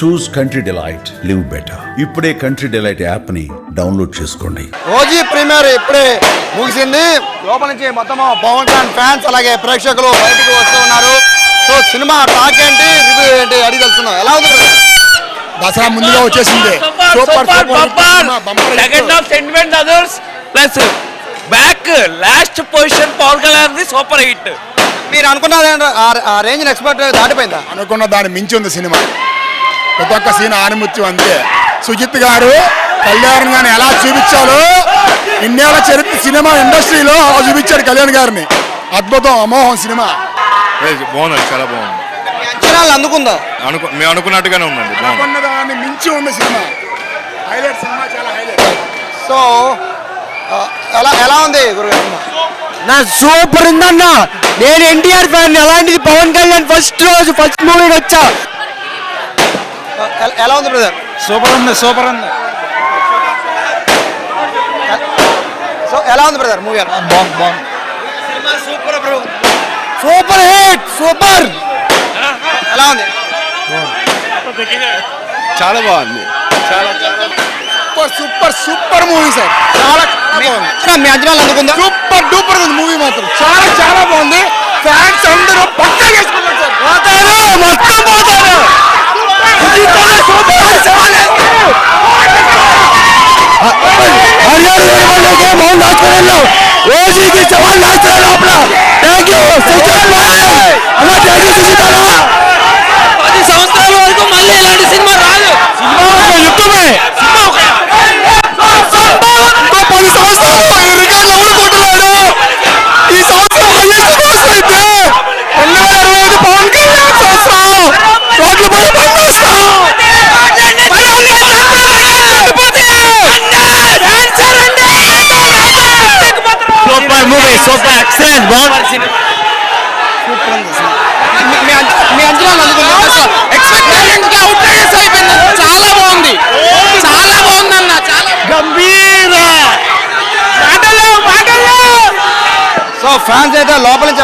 Choose Country Delight live better ఇప్పుడే country Delight యాప్ని download చేసుకోండి. ఓజీ ప్రీమియర్ ఇప్పుడే ముగిసింది. లోపల నుంచి మొత్తం పవన్ కళ్యాణ్ ఫ్యాన్స్ అలాగే ప్రేక్షకులు బయటికి వస్తూ ఉన్నారు. సో సినిమా టాక్ ఏంటి రివ్యూ ఏంటి అడిగి తెలుస్తున్నాం ఎలా ఉంది? దసరా ముందుగా వచ్చేసింది. Super second half sentiment others plus back last position Pawan Kalyan super hit మీరు ఆ రేంజ్ ఎక్స్పెక్ట్ దాటిపోయిందా? అనుకున్న దాని మించి ఉంది సినిమా. ప్రతి ఒక్క సీన్ ఆనిముత్యం అంతే. సుజిత్ గారు కళ్యాణ్ గారిని ఎలా చూపించాలో ఇన్నేళ్ళ చరిత్ర సినిమా ఇండస్ట్రీలో అలా చూపించాడు కళ్యాణ్ గారిని. అద్భుతం అమోహం సినిమా. బాగుందండి చాలా బాగుంది. మీ అంచనాలు అందుకుందా? అనుకు మేము అనుకున్నట్టుగానే ఉందండి బాగుంది. దాన్ని మించి ఉంది సినిమా. హైలైట్ సినిమా చాలా హైలైట్ సో ఎలా ఎలా ఉంది గురుగారు సినిమా? నా సూపర్ ఉందన్న. నేను ఎన్టీఆర్ ఫ్యాన్ అలాంటిది పవన్ కళ్యాణ్ ఫస్ట్ రోజు ఫస్ట్ మూవీకి వచ్చా. ఎలా ఉంది బ్రదర్ సూపర్ ఉంది సూపర్ ఉంది. సో ఎలా ఉంది బ్రదర్ మూవీ బాగుంది బాగుంది. Super hit super! ఎలా ఉంది? చాలా బాగుంది. Super super super movie sir చాలా అంచనా- మీ అందుకుందా? సూపర్ డూపర్ ఉంది మూవీ మాత్రం. చాలా చాలా బాగుంది. ఫ్యాన్స్ అందరూ పక్కా చేసుకున్నారు సార్ పోతారు మొత్తం పోతారు Stay down, man! I'm not going to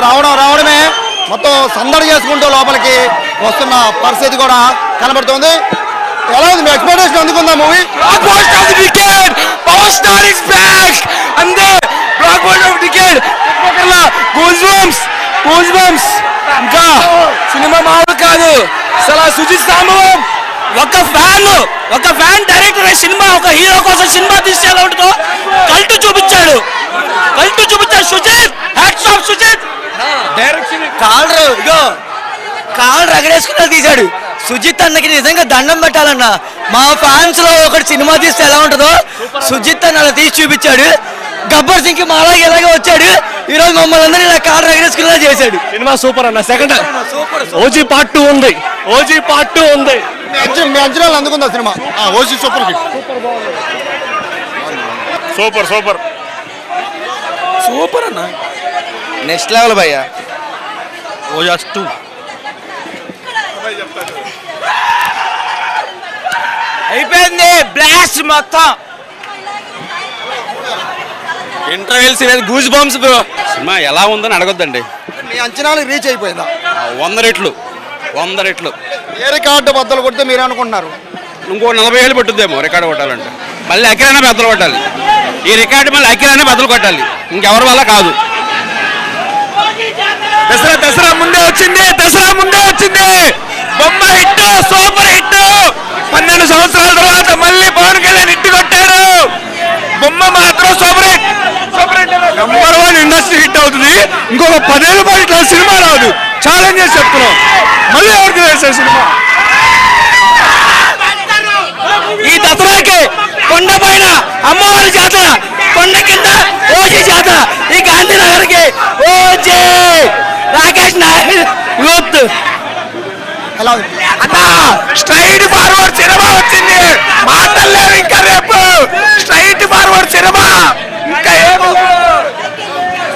రావడం రావడమే. మొత్తం సందడి చేసుకుంటూ లోపలికి వస్తున్న పరిస్థితి కూడా కనబడుతుంది. ఎలా ఉంది మీ expectation అందుకుందా movie blockbuster of the power star is back అంతే blockbuster of decade goosebumps bumps ఇంకా సినిమా మామూలు కాదు. అసలు సుజిత్ సాంబవం ఒక ఫ్యాన్ ఒక ఫ్యాన్ డైరెక్టర్ సినిమా ఒక హీరో కోసం సినిమా తీసేలా ఉంటుందో కల్ట్ చూపించాడు. కల్ట్ చూపించాడు Sujeeth hats off Sujeeth. Direction కాళ్ళు ఇగో కాళ్ళు రగడేసుకున్నా తీశాడు. సుజిత్ అన్నకి నిజంగా దండం పెట్టాలన్న మా ఫ్యాన్స్లో ఒకటి సినిమా తీస్తే ఎలా ఉంటుందో సుజిత్ అన్న అలా తీసి చూపించాడు. గబ్బర్ సింగ్ మాలాగా ఎలాగో వచ్చాడు. ఈ రోజు మమ్మల్ని అందరినీ ఇలా కాళ్ళు రగడేసుకునేలా చేశాడు. సినిమా సూపర్ అన్న. సెకండ్ ఓజీ పార్ట్ టూ ఉంది. ఓజీ పార్ట్ టూ ఉంది. మీ అంచనాలు అందుకుందా cinema? OG super hit. Super super. Super అన్న. నెక్స్ట్ లెవెల్ భయ్యా ఓజాస్ టూ అయిపోయింది. బ్లాస్ట్ మొత్తం. Intervals goosebumps bro cinema ఎలా ఉందని అడగొద్దండి. మీ అంచనాలు రీచ్ అయిపోయిందా? వంద రెట్లు. వంద రెట్లు. ఏ రికార్డు బద్దలు కొడితే మీరు అనుకుంటున్నారు? ఇంకో నలభై ఏళ్ళు పట్టుద్దేమో రికార్డు కొట్టాలంటే. మళ్ళీ అఖిరానే బద్దలు కొట్టాలి. ఈ రికార్డు మళ్ళీ అఖిరానే బద్దలు కొట్టాలి. ఇంకెవరి వల్ల కాదు. దసరా దసరా ముందే వచ్చింది దసరా ముందే వచ్చింది. బొమ్మ హిట్ సూపర్ హిట్. పన్నెండు సంవత్సరాల తర్వాత మళ్ళీ పవన్ కళ్యాణ్ హిట్ కొట్టారు. బొమ్మ మాత్రం super hit. Super hit number one industry hit అవుతుంది. ఇంకొక పదేళ్ళ పాటు ఇట్లా సినిమా రాదు. ఛాలెంజ్ చేసి చెప్తున్నాం. మళ్ళీ ఎవరికి వేసే సినిమా? ఈ దసరాకి కొండ పైన అమ్మవారి జాతర. కొండ కింద ఓజీ జాతర ఈ గాంధీనగర్కి ఓజే. రాకేష్ నాయక్ యూత్. ఎలా అన్నా స్ట్రైట్ ఫార్వర్డ్ సినిమా వచ్చింది. మాటలేవు ఇంకా రేపు. Straightforward cinema. ఇంకా ఏమో.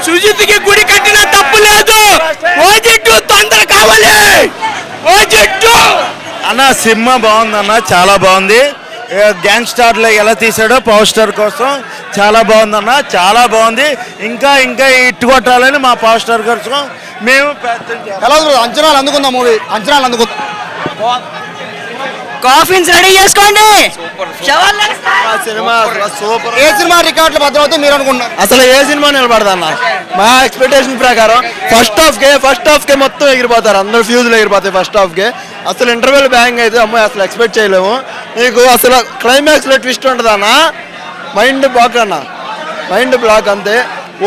సుజిత్కి గుడి కట్టిన తప్పు లేదు. ఓ జిట్టు తొందర కావాలి. ఓ జిట్టు అన్న సినిమా బాగుందన్న చాలా బాగుంది. గ్యాంగ్ స్టార్లో ఎలా తీసాడో పవర్ స్టార్ కోసం చాలా బాగుందన్న చాలా బాగుంది. ఇంకా ఇంకా ఇట్టు కొట్టాలని మా పవర్ స్టార్ కోసం మేము ఎలా? అంచనాలు అందుకుందా మూవీ? అంచనాలు అందుకుందా? కాఫీన్స్ రెడీ చేసుకోండి. Cinema super. ఏ సినిమా రికార్డులు భద్రమవుతాయి మీరు అనుకుంటున్నారు? అసలు ఏ సినిమా నిలబడదన్న మా ఎక్స్పెక్టేషన్ ప్రకారం ఫస్ట్ హాఫ్ కే ఫస్ట్ హాఫ్ కే మొత్తం ఎగిరిపోతారు. అందరు ఫ్యూజులు ఎగిరిపోతాయి ఫస్ట్ హాఫ్ కే. అసలు ఇంటర్వెల్ బ్యాంగ్ అయితే అమ్మాయి అసలు ఎక్స్పెక్ట్ చేయలేము. నీకు అసలు క్లైమాక్స్లో ట్విస్ట్ ఉంటుంది అన్న? మైండ్ బ్లాక్ అన్న. మైండ్ బ్లాక్ అంతే.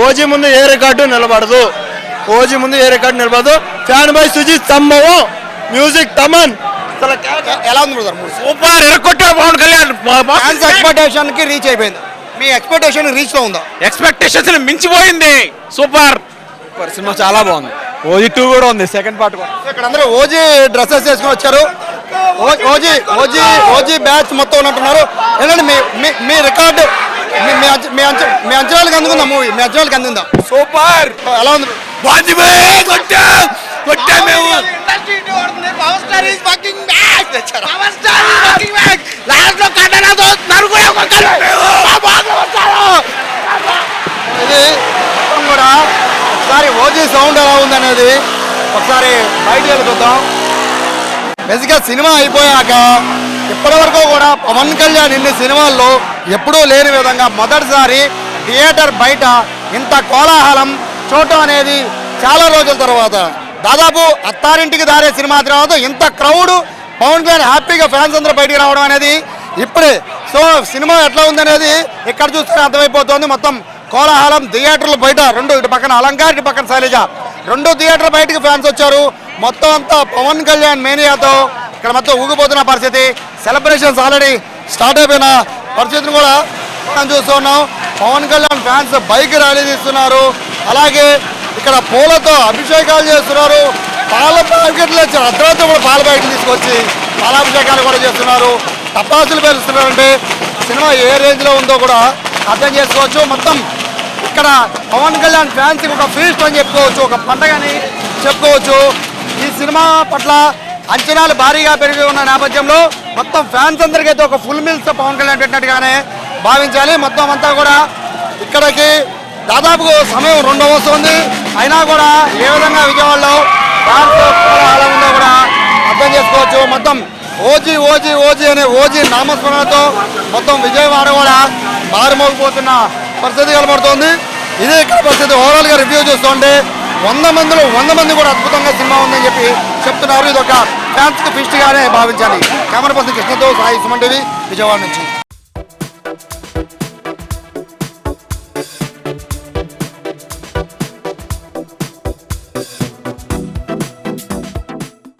ఓజీ ముందు ఏ రికార్డు నిలబడదు? ఓజీ ముందు ఏ రికార్డు నిలబడదు? ఫ్యాన్ బై సుజిత్ సంభవం మ్యూజిక్ తమన్. అసలు ఎలా ఉంది బ్రదర్ మూవీ? సూపర్. ఎరగొట్టాడు పవన్ కళ్యాణ్? ఎక్స్పెక్టేషన్కి రీచ్ అయిపోయింది. మీ ఎక్స్పెక్టేషన్ రీచ్లో ఉందా? ఎక్స్పెక్టేషన్స్ మించిపోయింది. సూపర్. సినిమా చాలా బాగుంది. ఓజీ టూ కూడా ఉంది. సెకండ్ పార్ట్ కూడా. ఇక్కడ అందరూ ఓజీ డ్రెస్సెస్ వేసుకొని వచ్చారు. ఓజీ ఓజీ ఓజీ బ్యాచ్ మొత్తం ఉన్నట్టున్నారు. ఏంటంటే మీ రికార్డు మీ- మీ అంచ- మీ అంచ- మీ అంచనాలకు అందుకుందా మూవీ? మీ అంచనాలకు అందిందా? సూపర్. ఎలా ఉంది? కొట్టాం. కొట్టాం మేము. ఇది కూడా ఒకసారి ఓజీ సౌండ్ ఎలా ఉందనేది ఒకసారి బయటికి వెళ్ళి చూద్దాం బేసిక్గా సినిమా అయిపోయాక ఇప్పటి వరకు కూడా పవన్ కళ్యాణ్ ఇన్ని సినిమాల్లో ఎప్పుడూ లేని విధంగా మొదటిసారి థియేటర్ బయట ఇంత కోలాహలం చూడటం అనేది చాలా రోజుల తర్వాత. దాదాపు అత్తారింటికి దారే సినిమా తర్వాత ఇంత క్రౌడ్ పవన్ కళ్యాణ్ హ్యాపీగా ఫ్యాన్స్ అందరూ బయటికి రావడం అనేది ఇప్పుడే. సో సినిమా ఎట్లా ఉందనేది ఇక్కడ చూస్తే అర్థమైపోతుంది. మొత్తం కోలాహలం థియేటర్లు బయట రెండు ఇటు పక్కన అలంకార్ ఇటు పక్కన శైలజ. రెండు థియేటర్ బయటకు ఫ్యాన్స్ వచ్చారు. మొత్తం అంతా పవన్ కళ్యాణ్ మేనియాతో ఇక్కడ మొత్తం ఊగిపోతున్న పరిస్థితి. సెలబ్రేషన్స్ ఆల్రెడీ స్టార్ట్ అయిపోయిన పరిస్థితిని కూడా మనం చూస్తూ ఉన్నాం. Pawan Kalyan fans bike rally తీస్తున్నారు. అలాగే ఇక్కడ పూలతో అభిషేకాలు చేస్తున్నారు. పాల ప్యాకెట్లు అర్ధరాత్రి కూడా పాల ప్యాకెట్లు తీసుకొచ్చి పాలాభిషేకాలు కూడా చేస్తున్నారు. తపాసులు పేరుస్తున్నారంటే సినిమా ఏ రేంజ్లో ఉందో కూడా అర్థం చేసుకోవచ్చు. మొత్తం ఇక్కడ పవన్ కళ్యాణ్ ఫ్యాన్స్ ఒక ఫీస్ట్ అని చెప్పుకోవచ్చు ఒక పండగని చెప్పుకోవచ్చు. ఈ సినిమా పట్ల అంచనాలు భారీగా పెరిగి ఉన్న నేపథ్యంలో మొత్తం ఫ్యాన్స్ అందరికైతే ఒక ఫుల్ మిల్స్ పవన్ కళ్యాణ్ పెట్టినట్టుగానే భావించాలి. మొత్తం అంతా కూడా ఇక్కడికి దాదాపు సమయం రెండు వస్తుంది. అయినా కూడా ఏ విధంగా విజయవాడలో ఫ్యాన్స్ కోలాహలం ఉందో కూడా అర్థం చేసుకోవచ్చు. మొత్తం ఓజీ ఓజీ ఓజీ అనే ఓజీ నామస్మరణతో మొత్తం విజయవాడ కూడా మారుమోగిపోతున్న పరిస్థితి కనబడుతోంది. ఇదే ఇక్కడ పరిస్థితి ఓవరాల్గా రివ్యూ చూస్తుంటే వంద మందిలో వంద మంది కూడా అద్భుతంగా సినిమా ఉందని చెప్పి చెప్తున్నారు. ఇది ఒక ఫ్యాన్స్కి ఫిస్ట్ గానే భావించాలి. కెమెరా పర్సన్ కృష్ణతో సాయి సుమన్ టీవీ విజయవాడ నుంచి.